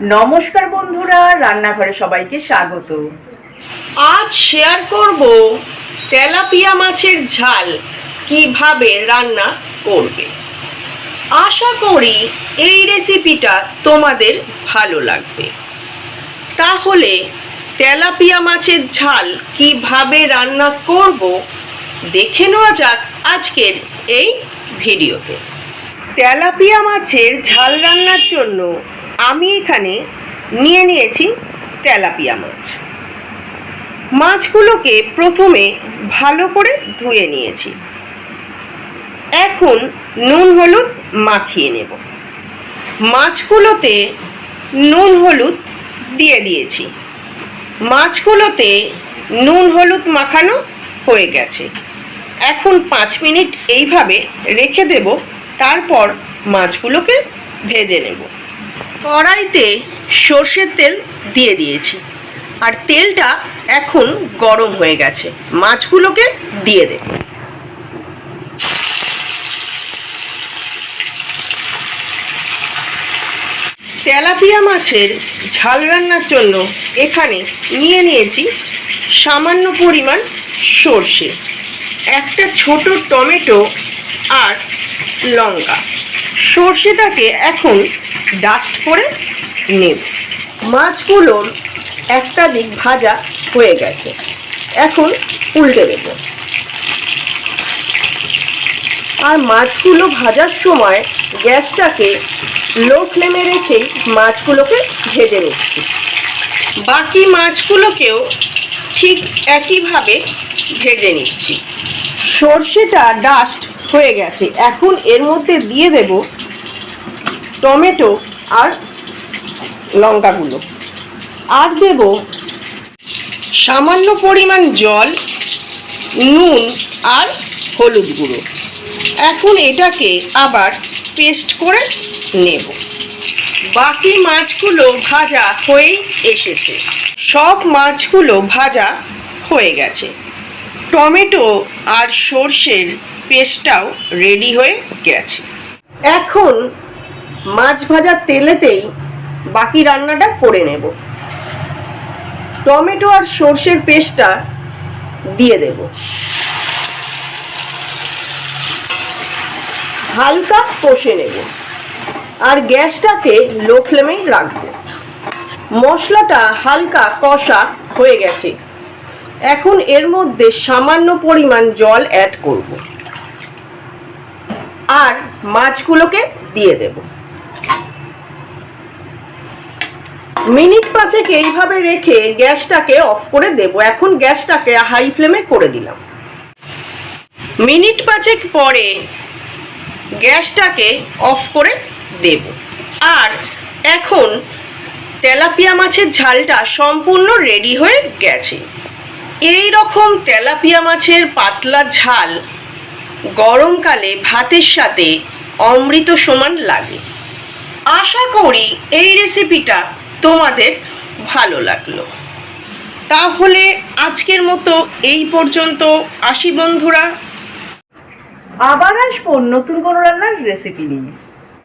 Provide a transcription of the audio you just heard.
নমস্কার বন্ধুরা, রান্নাঘরে সবাইকে স্বাগত। আজ শেয়ার করব তেলাপিয়া মাছের ঝাল, কীভাবে রান্না করবে। আশা করি এই রেসিপিটা তোমাদের ভালো লাগবে। তাহলে তেলাপিয়া মাছের ঝাল কীভাবে রান্না করব দেখে নেওয়া যাক আজকের এই ভিডিওতে তেলাপিয়া মাছের ঝাল রান্নার জন্য আমি এখানে নিয়ে নিয়েছি তেলাপিয়া মাছ। মাছগুলোকে প্রথমে ভালো করে ধুয়ে নিয়েছি। এখন নুন হলুদ মাখিয়ে নেব। মাছগুলোতে নুন হলুদ দিয়ে দিয়েছি। মাছগুলোতে নুন হলুদ মাখানো হয়ে গেছে। এখন পাঁচ মিনিট এইভাবে রেখে দেব, তারপর মাছগুলোকে ভেজে নেব। কড়াইতে সর্ষের তেল দিয়ে দিয়েছি। আর তেলটা এখন গরম হয়ে গেছে। মাছগুলোকে দিয়ে দেব তেলাপিয়া মাছের ঝাল রান্নার জন্য এখানে নিয়ে নিয়েছি সামান্য পরিমাণ সর্ষে, একটা ছোট টমেটো আর লঙ্কা। সর্ষেটাকে এখন ডাস্ট করে নেব। মাছগুলোর একটা দিক ভাজা হয়ে গেছে। এখন উল্টে দেব। আর মাছগুলো ভাজার সময় গ্যাসটাকে লো ফ্লেমে রেখেই মাছগুলোকে ভেজে নিচ্ছি। বাকি মাছগুলোকেও ঠিক একইভাবে ভেজে নিচ্ছি। সর্ষেটা ডাস্ট হয়ে গেছে। এখন এর মধ্যে দিয়ে দেব টমেটো আর লঙ্কাগুলো। আর দেব সামান্য পরিমাণ জল, নুন আর হলুদ গুঁড়ো। এখন এটাকে আবার পেস্ট করে নেব। বাকি মাছগুলো ভাজা হয়েই এসেছে। সব মাছগুলো ভাজা হয়ে গেছে। টমেটো আর সর্ষের পেস্টটাও রেডি হয়ে গেছে। এখন মাছ ভাজার তেলেতেই বাকি রান্নাটা করে নেব। টমেটো আর সর্ষের পেস্টটা দিয়ে দেব। হালকা কষে নেব। আর গ্যাসটাকে লো ফ্লেমেই রাখব। মশলাটা হালকা কষা হয়ে গেছে। এখন এর মধ্যে সামান্য পরিমাণ জল অ্যাড করব। আর মাছগুলোকে দিয়ে দেব। মিনিট পাঁচেক এইভাবে রেখে গ্যাসটাকে অফ করে দেব। এখন গ্যাসটাকে হাই ফ্লেমে করে দিলাম। মিনিট পাঁচেক পরে গ্যাসটাকে অফ করে দেব। আর এখন তেলাপিয়া মাছের ঝালটা সম্পূর্ণ রেডি হয়ে গেছে। এই রকম তেলাপিয়া মাছের পাতলা ঝাল গরমকালে ভাতের সাথে অমৃত সমান লাগে। আশা করি এই রেসিপিটা তোমাদের ভালো লাগল। তাহলে আজকের মতো এই পর্যন্ত আসি বন্ধুরা। আবার আসব নতুন কোনো রান্নার রেসিপি নিয়ে।